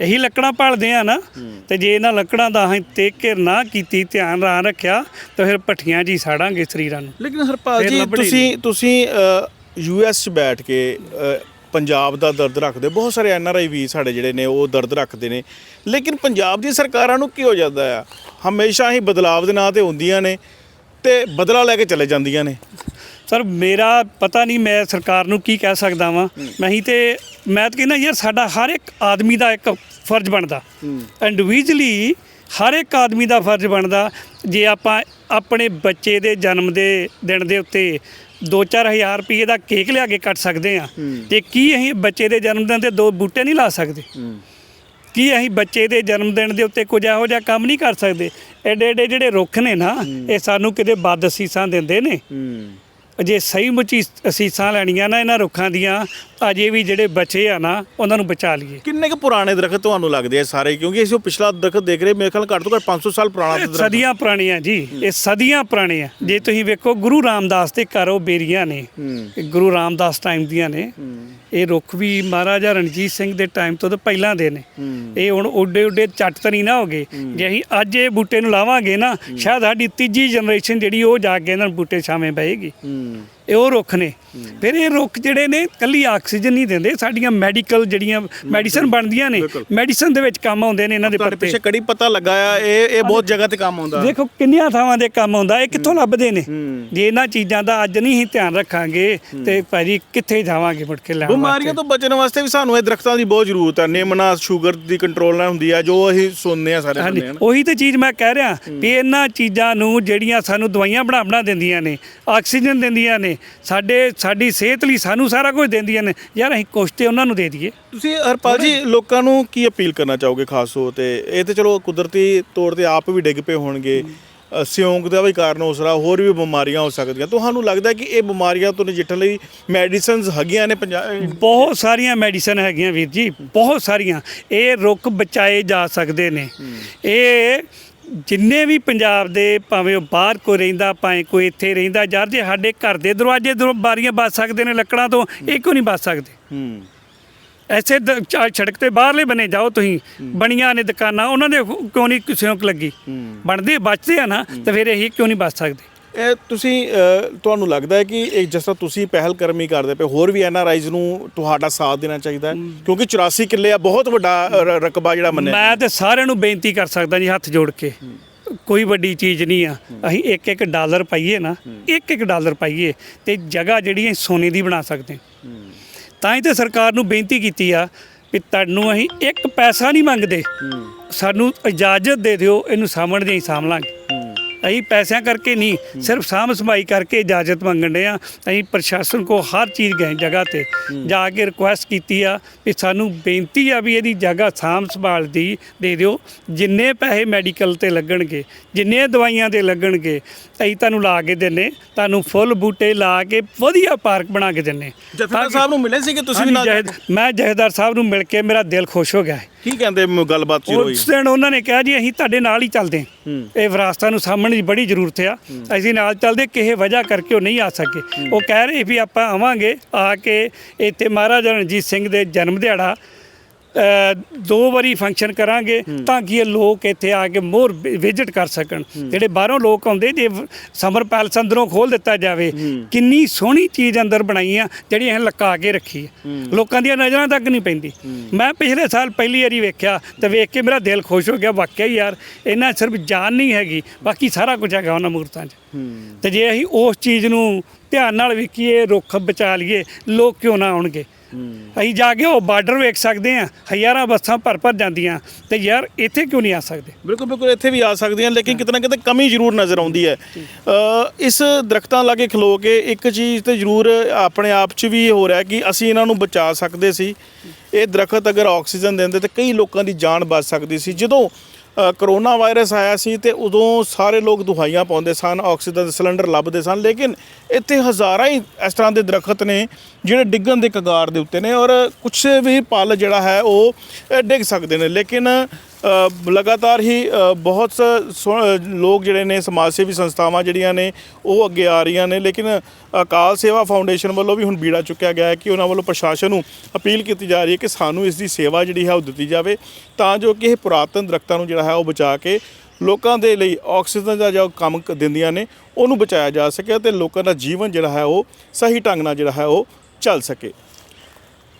ਇਹੀ ਲੱਕੜਾਂ ਭਾਲਦੇ ਆ ਨਾ ਤੇ ਜੇ ਇਹਨਾਂ ਲੱਕੜਾਂ ਦਾ ਅਸੀਂ ਤੇ ਘਿਰ ਨਾ ਕੀਤੀ ਧਿਆਨ ਰਾਂ ਰੱਖਿਆ ਤਾਂ ਫਿਰ ਪੱਠੀਆਂ ਜੀ ਸਾੜਾਂਗੇ ਸਰੀਰਾਂ ਨੂੰ। ਲੇਕਿਨ ਹਰਪਾਲ ਜੀ ਤੁਸੀਂ ਤੁਸੀਂ ਯੂਐਸ 'ਚ ਬੈਠ ਕੇ ਪੰਜਾਬ ਦਾ ਦਰਦ ਰੱਖਦੇ। ਬਹੁਤ ਸਾਰੇ ਐਨਆਰਆਈ ਵੀ ਸਾਡੇ ਜਿਹੜੇ ਨੇ ਉਹ ਦਰਦ ਰੱਖਦੇ ਨੇ। ਲੇਕਿਨ ਪੰਜਾਬ ਦੀ ਸਰਕਾਰਾਂ ਨੂੰ ਕੀ ਹੋ ਜਾਂਦਾ ਆ? ਹਮੇਸ਼ਾ ਹੀ ਬਦਲਾਵ ਦੇ ਨਾਂ ਤੇ ਹੁੰਦੀਆਂ ਨੇ। ਤੇ ਬਦਲਾ ਲੈ ਕੇ ਚਲੇ ਜਾਂਦੀਆਂ ਨੇ। ਸਰ ਮੇਰਾ ਪਤਾ ਨਹੀਂ ਮੈਂ ਸਰਕਾਰ ਨੂੰ ਕੀ ਕਹਿ ਸਕਦਾ ਵਾਂ। ਮੈਂ ਹੀ ਤੇ ਮੈਂ ਤਾਂ ਕਹਿੰਦਾ ਯਾਰ ਸਾਡਾ ਹਰ ਇੱਕ ਆਦਮੀ ਦਾ ਇੱਕ ਫਰਜ਼ ਬਣਦਾ। ਇੰਡੀਵਿਜੂਅਲੀ ਹਰ ਇੱਕ ਆਦਮੀ ਦਾ ਫਰਜ਼ ਬਣਦਾ। ਜੇ ਆਪਾਂ ਆਪਣੇ ਬੱਚੇ ਦੇ ਜਨਮ ਦੇ ਦਿਨ ਦੇ ਉੱਤੇ 2-4000 ਰੁਪਏ ਦਾ ਕੇਕ ਲਿਆ ਕੇ ਕੱਟ ਸਕਦੇ ਆ ਤੇ ਕੀ ਅਸੀਂ ਬੱਚੇ ਦੇ ਜਨਮ ਦਿਨ ਤੇ ਦੋ ਬੂਟੇ ਨਹੀਂ ਲਾ ਸਕਦੇ? ਕੀ ਅਸੀਂ ਬੱਚੇ ਦੇ ਜਨਮ ਦਿਨ ਦੇ ਉੱਤੇ ਕੁਝ ਇਹੋ ਜਿਹਾ ਕੰਮ ਨਹੀਂ ਕਰ ਸਕਦੇ? ਐਡੇ ਐਡੇ ਜਿਹੜੇ ਰੁੱਖ ਨੇ ਨਾ ਇਹ ਸਾਨੂੰ ਕਿਤੇ ਬਦ ਅਸੀਸਾਂ ਦਿੰਦੇ ਨੇ। ਜੇ ਸਹੀ ਮੁੱਚੀ ਅਸੀਸਾਂ ਲੈਣੀਆਂ ਨਾ ਇਹਨਾਂ ਰੁੱਖਾਂ ਦੀਆਂ ਅਜੇ ਵੀ ਜਿਹੜੇ ਬਚੇ ਆ ਨਾ ਉਹਨਾਂ ਨੂੰ ਬਚਾ ਲਈਏ। ਕਿੰਨੇ ਕੁ ਪੁਰਾਣੇ ਦਰਖਤ ਤੁਹਾਨੂੰ ਲੱਗਦੇ ਆ ਸਾਰੇ? ਕਿਉਂਕਿ ਅਸੀਂ ਉਹ ਪਿਛਲਾ ਦਰਖਤ ਦੇਖ ਰਹੇ ਮੇਰੇ ਖਿਆਲ ਘੱਟ ਤੋਂ ਘੱਟ 500 ਸਾਲ ਪੁਰਾਣਾ ਦਰਖਤ ਸਦੀਆਂ ਪੁਰਾਣੀਆਂ ਜੀ ਇਹ ਸਦੀਆਂ ਪੁਰਾਣੀਆਂ। ਜੇ ਤੁਸੀਂ ਵੇਖੋ ਗੁਰੂ ਰਾਮਦਾਸ ਦੇ ਘਰ ਬੇਰੀਆਂ ਨੇ। ਇਹ ਗੁਰੂ ਰਾਮਦਾਸ ਟਾਈਮ ਦੀਆਂ ਨੇ। ਇਹ ਰੁੱਖ ਵੀ ਮਹਾਰਾਜਾ ਰਣਜੀਤ ਸਿੰਘ ਦੇ ਟਾਈਮ ਤੋਂ ਤਾਂ ਪਹਿਲਾਂ ਦੇ ਨੇ। ਇਹ ਹੁਣ ਓਡੇ ਓਡੇ ਚੱਟ ਤਾਂ ਨਹੀਂ ਨਾ ਹੋਗੇ ਜੇ ਅਸੀਂ ਅੱਜ ਇਹ ਬੂਟੇ ਨੂੰ ਲਾਵਾਂਗੇ ਨਾ ਸ਼ਾਇਦ ਸਾਡੀ ਤੀਜੀ ਜਨਰੇਸ਼ਨ ਜਿਹੜੀ ਉਹ ਜਾ ਕੇ ਇਹਨਾਂ ਬੂਟੇ ਛਾਵੇਂ ਬਹੇਗੀ ਇਹ ਉਹ ਰੁੱਖ ਨੇ। ਫਿਰ ਇਹ ਰੁੱਖ ਜਿਹੜੇ ਨੇ ਕੱਲੀ ਆਕਸੀਜਨ ਨਹੀਂ ਦਿੰਦੇ। ਸਾਡੀਆਂ ਮੈਡੀਕਲ ਜਿਹੜੀਆਂ ਮੈਡੀਸਨ ਬਣਦੀਆਂ ਨੇ ਮੈਡੀਸਨ ਦੇ ਵਿੱਚ ਕੰਮ ਆਉਂਦੇ ਨੇ ਇਹਨਾਂ ਦੇ ਪੱਤੇ। ਪਿੱਛੇ ਕੜੀ ਪਤਾ ਲੱਗਾ ਆ ਇਹ ਇਹ ਬਹੁਤ ਜਗ੍ਹਾ ਤੇ ਕੰਮ ਆਉਂਦਾ। ਦੇਖੋ ਕਿੰਨੀਆਂ ਥਾਵਾਂ ਦੇ ਕੰਮ ਆਉਂਦਾ ਇਹ ਕਿੱਥੋਂ ਲੱਭਦੇ ਨੇ? ਜੇ ਇਹਨਾਂ ਚੀਜ਼ਾਂ ਦਾ ਅੱਜ ਨਹੀਂ ਹੀ ਧਿਆਨ ਰੱਖਾਂਗੇ ਤੇ ਭਾਜੀ ਕਿੱਥੇ ਜਾਵਾਂਗੇ ਮੁੜ ਕੇ ਲੈਣ ਬਿਮਾਰੀਆਂ ਤੋਂ ਬਚਣ ਵਾਸਤੇ ਵੀ ਸਾਨੂੰ ਇਹ ਦਰਖਤਾਂ ਦੀ ਬਹੁਤ ਜ਼ਰੂਰਤ ਹੈ ਨਿਮਨਾ ਸ਼ੂਗਰ ਦੀ ਕੰਟਰੋਲ ਨਾਲ ਹੁੰਦੀ ਹੈ ਜੋ ਅਸੀਂ ਸੁਣਨੇ ਆ ਸਾਰੇ ਬੰਦੇ ਉਹੀ ਤੇ ਚੀਜ਼ ਮੈਂ ਕਹਿ ਰਿਹਾ ਵੀ ਇਹਨਾਂ ਚੀਜ਼ਾਂ ਨੂੰ ਜਿਹੜੀਆਂ ਸਾਨੂੰ ਦਵਾਈਆਂ ਬਣਾ ਬਣਾ ਦਿੰਦੀਆਂ ਨੇ ਆਕਸੀਜਨ ਦਿੰਦੀਆਂ ਨੇ ਸਾਡੇ ਸਾਡੀ ਸਿਹਤ ਲਈ ਸਾਨੂੰ ਸਾਰਾ ਕੁਝ ਦਿੰਦੀਆਂ ਨੇ। ਯਾਰ ਅਸੀਂ ਕੁਛ ਤੇ ਉਹਨਾਂ ਨੂੰ ਦੇ ਦਈਏ। ਤੁਸੀਂ ਹਰਪਾਲ ਜੀ ਲੋਕਾਂ ਨੂੰ ਕੀ ਅਪੀਲ ਕਰਨਾ ਚਾਹੋਗੇ ਖਾਸ ਤੌਰ ਤੇ? ਇਹ ਤੇ ਚਲੋ ਕੁਦਰਤੀ ਤੌਰ ਤੇ ਆਪ ਵੀ ਡਿੱਗ ਪਏ ਹੋਣਗੇ। ਅ, ਸਿਉਂਕ ਦਾ ਵੀ ਕਾਰਨ ਹੋ ਸਕਦਾ ਹੋਰ ਵੀ ਬਿਮਾਰੀਆਂ ਹੋ ਸਕਦੀਆਂ। ਤੁਹਾਨੂੰ ਲੱਗਦਾ ਕਿ ਇਹ ਬਿਮਾਰੀਆਂ ਤੋਂ ਨਜਿੱਠਣ ਲਈ ਮੈਡੀਸਿਨਸ ਹੈਗੀਆਂ ਨੇ ਪੰਜਾਬ ਬਹੁਤ ਸਾਰੀਆਂ ਮੈਡੀਸਨ ਹੈਗੀਆਂ ਵੀਰ ਜੀ ਬਹੁਤ ਸਾਰੀਆਂ। ਇਹ ਰੁੱਖ ਬਚਾਏ ਜਾ ਸਕਦੇ ਨੇ। ਇਹ ਜਿੰਨੇ ਵੀ ਪੰਜਾਬ ਦੇ ਭਾਵੇਂ ਉਹ ਬਾਹਰ ਕੋਈ ਰਹਿੰਦਾ ਭਾਵੇਂ ਕੋਈ ਇੱਥੇ ਰਹਿੰਦਾ ਯਾਰ ਜੇ ਸਾਡੇ ਘਰ ਦੇ ਦਰਵਾਜ਼ੇ ਦਰੋ ਬਾਰੀਆਂ ਬਚ ਸਕਦੇ ਨੇ ਲੱਕੜਾਂ ਤੋਂ ਇਹ ਕਿਉਂ ਨਹੀਂ ਬਚ ਸਕਦੇ। ਹੂੰ। ਐਸੇ ਦ- ਚਾ- ਸੜਕ ਤੇ ਬਾਹਰਲੇ ਬਨੇ ਜਾਓ ਤੁਸੀਂ ਬਣੀਆਂ ਨੇ ਦੁਕਾਨਾਂ ਉਹਨਾਂ ਦੇ ਕਿਉਂ ਨਹੀਂ ਸਿਉਂਕ ਲੱਗੀ? ਬਣਦੇ ਬਚਦੇ ਆ ਨਾ ਤੇ ਫਿਰ ਇਹ ਕਿਉਂ ਨਹੀਂ ਬਚ ਸਕਦੇ? ਇਹ ਤੁਸੀਂ ਅ, ਤੁਹਾਨੂੰ ਲੱਗਦਾ ਹੈ ਕਿ ਇਹ ਜਿਸ ਤਰ੍ਹਾਂ ਤੁਸੀਂ ਪਹਿਲ ਕਰਮੀ ਕਰਦੇ ਪਏ ਹੋਰ ਵੀ ਐਨ ਆਰ ਆਈਜ਼ ਨੂੰ ਤੁਹਾਡਾ ਸਾਥ ਦੇਣਾ ਚਾਹੀਦਾ ਹੈ? ਕਿਉਂਕਿ 84 ਕਿੱਲੇ ਆ ਬਹੁਤ ਵੱਡਾ ਰ- ਰਕਬਾ ਜਿਹੜਾ ਮੰਨਿਆ ਮੈਂ ਤੇ ਸਾਰਿਆਂ ਨੂੰ ਬੇਨਤੀ ਕਰ ਸਕਦਾ ਜੀ ਹੱਥ ਜੋੜ ਕੇ। ਕੋਈ ਵੱਡੀ ਚੀਜ਼ ਨਹੀਂ ਆ। ਅਸੀਂ ਇੱਕ ਇੱਕ ਡਾਲਰ ਪਾਈਏ ਨਾ ਇੱਕ ਇੱਕ ਡਾਲਰ ਪਾਈਏ ਤੇ ਜਗ੍ਹਾ ਜਿਹੜੀ ਹੈ ਸੋਨੇ ਦੀ ਬਣਾ ਸਕਦੇ ਹਾਂ। ਤਾਂ ਹੀ ਤੇ ਸਰਕਾਰ ਨੂੰ ਬੇਨਤੀ ਕੀਤੀ ਆ ਵੀ ਤੁਹਾਨੂੰ ਅਸੀਂ ਇੱਕ ਪੈਸਾ ਨਹੀਂ ਮੰਗਦੇ। ਸਾਨੂੰ ਇਜਾਜ਼ਤ ਦੇ ਦਿਓ ਇਹਨੂੰ ਸਾਂਭਣ ਦੀ ਅਸੀਂ ਸਾਂਭ ਲਾਂਗੇ। ਅਸੀਂ ਪੈਸਿਆਂ ਕਰਕੇ ਨਹੀਂ ਸਿਰਫ ਸਾਂਭ ਸੰਭਾਈ ਕਰਕੇ ਇਜਾਜ਼ਤ ਮੰਗਣ ਦੇ ਆ ਅਸੀਂ ਪ੍ਰਸ਼ਾਸਨ ਕੋ ਹਰ ਚੀਜ਼ ਗਏ ਜਗ੍ਹਾ ਤੇ ਜਾ ਕੇ ਰਿਕੁਐਸਟ ਕੀਤੀ ਆ ਵੀ ਸਾਨੂੰ ਬੇਨਤੀ ਆ ਵੀ ਇਹਦੀ ਜਗ੍ਹਾ ਸਾਂਭ ਸੰਭਾਲ ਦੀ ਦੇ ਦਿਓ। ਜਿੰਨੇ ਪੈਸੇ ਮੈਡੀਕਲ ਤੇ ਲੱਗਣਗੇ ਜਿੰਨੇ ਦਵਾਈਆਂ ਤੇ ਲੱਗਣਗੇ ਅਸੀਂ ਤੁਹਾਨੂੰ ਲਾ ਕੇ ਦਿੰਨੇ ਤੁਹਾਨੂੰ ਫੁੱਲ ਬੂਟੇ ਲਾ ਕੇ ਵਧੀਆ ਪਾਰਕ ਬਣਾ ਕੇ ਦਿੰਨੇ। ਜਥੇਦਾਰ ਸਾਹਿਬ ਨੂੰ ਮਿਲੇ ਸੀ ਕਿ ਤੁਸੀਂ ਵੀ ਮੈਂ ਜਹੇਦਾਰ ਸਾਹਿਬ ਨੂੰ ਮਿਲ ਕੇ ਮੇਰਾ ਦਿਲ ਖੁਸ਼ ਹੋ ਗਿਆ ਹੈ। ਕੀ ਕਹਿੰਦੇ ਮ- ਗੱਲਬਾਤ ਸ਼ੁਰੂ ਹੋਈ? ਉਸ ਦਿਨ ਉਹਨਾਂ ਨੇ ਕਿਹਾ ਜੀ ਅਸੀਂ ਤੁਹਾਡੇ ਨਾਲ ਹੀ ਚੱਲਦੇ ਹਾਂ। ਇਹ ਵਿਰਾਸਤਾਂ ਨੂੰ ਸਾਂਭਣ ਦੀ ਬੜੀ ਜ਼ਰੂਰਤ ਆ। ਅਸੀਂ ਨਾਲ ਚੱਲਦੇ ਕਿਸੇ ਵਜ੍ਹਾ ਕਰਕੇ ਉਹ ਨਹੀਂ ਆ ਸਕੇ। ਉਹ ਕਹਿ ਰਹੇ ਵੀ ਆਪਾਂ ਆਵਾਂਗੇ ਆ ਕੇ ਇੱਥੇ ਮਹਾਰਾਜਾ ਰਣਜੀਤ ਸਿੰਘ ਦੇ ਜਨਮ ਦਿਹਾੜਾ ਦੋ ਵਾਰੀ ਫੰਕਸ਼ਨ ਕਰਾਂਗੇ ਤਾਂ ਕਿ ਇਹ ਲੋਕ ਇੱਥੇ ਆ ਕੇ ਮੋਰ ਵਿਜ਼ਿਟ ਕਰ ਸਕਣ। ਜਿਹੜੇ ਬਾਹਰੋਂ ਲੋਕ ਆਉਂਦੇ ਜੇ ਸਮਰ ਪੈਲਸ ਅੰਦਰੋਂ ਖੋਲ ਦਿੱਤਾ ਜਾਵੇ ਕਿੰਨੀ ਸੋਹਣੀ ਚੀਜ਼ ਅੰਦਰ ਬਣਾਈ ਆ ਜਿਹੜੀ ਅਸੀਂ ਲੁਕਾ ਕੇ ਰੱਖੀ ਹੈ। ਲੋਕਾਂ ਦੀਆਂ ਨਜ਼ਰਾਂ ਤੱਕ ਨਹੀਂ ਪੈਂਦੀ। ਮੈਂ ਪਿਛਲੇ ਸਾਲ ਪਹਿਲੀ ਵਾਰੀ ਵੇਖਿਆ ਤੇ ਵੇਖ ਕੇ ਮੇਰਾ ਦਿਲ ਖੁਸ਼ ਹੋ ਗਿਆ। ਵਾਕਿਆ ਯਾਰ ਇਹਨਾਂ ਸਿਰਫ ਜਾਨ ਨਹੀਂ ਹੈਗੀ ਬਾਕੀ ਸਾਰਾ ਕੁਝ ਹੈਗਾ ਉਹਨਾਂ ਮੂਰਤਾਂ 'ਚ। ਤੇ ਜੇ ਅਸੀਂ ਉਸ ਚੀਜ਼ ਨੂੰ ਧਿਆਨ ਨਾਲ ਵੇਖੀਏ ਰੁੱਖ ਬਚਾ ਲਈਏ ਲੋਕ ਕਿਉਂ ਨਾ ਆਉਣਗੇ? ਅਸੀਂ ਜਾ ਕੇ ਉਹ ਬਾਰਡਰ ਵੇਖ ਸਕਦੇ ਆ ਹਜ਼ਾਰਾਂ ਬੱਸਾਂ ਭਰ ਭਰ ਜਾਂਦੀਆਂ ਤੇ ਯਾਰ ਇੱਥੇ ਕਿਉਂ ਨਹੀਂ ਆ ਸਕਦੇ? ਬਿਲਕੁਲ ਬਿਲਕੁਲ ਇੱਥੇ ਵੀ ਆ ਸਕਦੇ ਹਨ ਲੇਕਿਨ ਕਿਤੇ ਨਾ ਕਿਤੇ ਕਮੀ ਜ਼ਰੂਰ ਨਜ਼ਰ ਆਉਂਦੀ ਹੈ। ਅ, ਇਸ ਦਰਖਤਾਂ ਲਾਗੇ ਖਲੋ ਕੇ ਇੱਕ ਚੀਜ਼ ਤੇ ਜ਼ਰੂਰ ਆਪਣੇ ਆਪ 'ਚ ਵੀ ਹੋ ਰਿਹਾ ਕਿ ਅਸੀਂ ਇਹਨਾਂ ਨੂੰ ਬਚਾ ਸਕਦੇ ਸੀ। ਇਹ ਦਰਖਤ ਅਗਰ ਆਕਸੀਜਨ ਦਿੰਦੇ ਤੇ ਕਈ ਲੋਕਾਂ ਦੀ ਜਾਨ ਬਚ ਸਕਦੀ ਸੀ। ਜਦੋਂ ਕਰੋਨਾ ਵਾਇਰਸ ਆਇਆ ਸੀ ਤੇ ਉਦੋਂ ਸਾਰੇ ਲੋਕ ਦੁਹਾਈਆਂ ਪਾਉਂਦੇ ਸਨ ਆਕਸੀਜਨ ਦੇ ਸਿਲੰਡਰ ਲੱਭਦੇ ਸਨ, ਲੇਕਿਨ ਇੱਥੇ ਹਜ਼ਾਰਾਂ ਹੀ ਇਸ ਤਰ੍ਹਾਂ ਦੇ ਦਰਖਤ ਨੇ ਜਿਹੜੇ ਡਿੱਗਣ ਦੇ ਕਗਾਰ ਦੇ ਉੱਤੇ ਨੇ ਔਰ ਕੁਛ ਵੀ ਪਲ ਜਿਹੜਾ ਹੈ ਉਹ ਡਿੱਗ ਸਕਦੇ ਨੇ। ਲੇਕਿਨ ਲਗਾਤਾਰ ਹੀ ਬਹੁਤ ਸ- ਸੋ- ਲੋਕ ਜਿਹੜੇ ਨੇ ਸਮਾਜ ਸੇਵੀ ਸੰਸਥਾਵਾਂ ਜਿਹੜੀਆਂ ਨੇ, ਉਹ ਅੱਗੇ ਆ ਰਹੀਆਂ ਨੇ। ਲੇਕਿਨ ਅਕਾਲ ਸੇਵਾ ਫਾਊਂਡੇਸ਼ਨ ਵੱਲੋਂ ਵੀ ਹੁਣ ਬੀੜਾ ਚੁੱਕਿਆ ਗਿਆ ਹੈ ਕਿ ਉਹਨਾਂ ਵੱਲੋਂ ਪ੍ਰਸ਼ਾਸਨ ਨੂੰ ਅਪੀਲ ਕੀਤੀ ਜਾ ਰਹੀ ਹੈ ਕਿ ਸਾਨੂੰ ਇਸ ਦੀ ਸੇਵਾ ਜਿਹੜੀ ਹੈ, ਉਹ ਦਿੱਤੀ ਜਾਵੇ। ਤਾਂ ਜੋ ਕਿ ਇਹ ਪੁਰਾਤਨ ਦਰਖਤਾਂ ਨੂੰ ਜਿਹੜਾ ਹੈ, ਉਹ ਬਚਾ ਕੇ ਲੋਕਾਂ ਦੇ ਲਈ ਆਕਸੀਜਨ ਦਾ ਜੋ ਕੰਮ ਕ- ਦਿੰਦੀਆਂ ਨੇ, ਉਹਨੂੰ ਬਚਾਇਆ ਜਾ ਸਕੇ ਤੇ ਲੋਕਾਂ ਦਾ ਜੀਵਨ ਜਿਹੜਾ ਹੈ, ਉਹ ਸਹੀ ਢੰਗ ਨਾਲ ਜਿਹੜਾ ਹੈ, ਉਹ ਚੱਲ ਸਕੇ।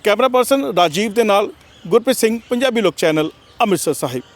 ਕੈਮਰਾ ਪਰਸਨ ਰਾਜੀਵ ਦੇ ਨਾਲ ਗੁਰਪ੍ਰੀਤ ਸਿੰਘ, ਪੰਜਾਬੀ ਲੋਕ ਚੈਨਲ। ਅੰਮ੍ਰਿਤਸਰ ਸਾਹਿਬ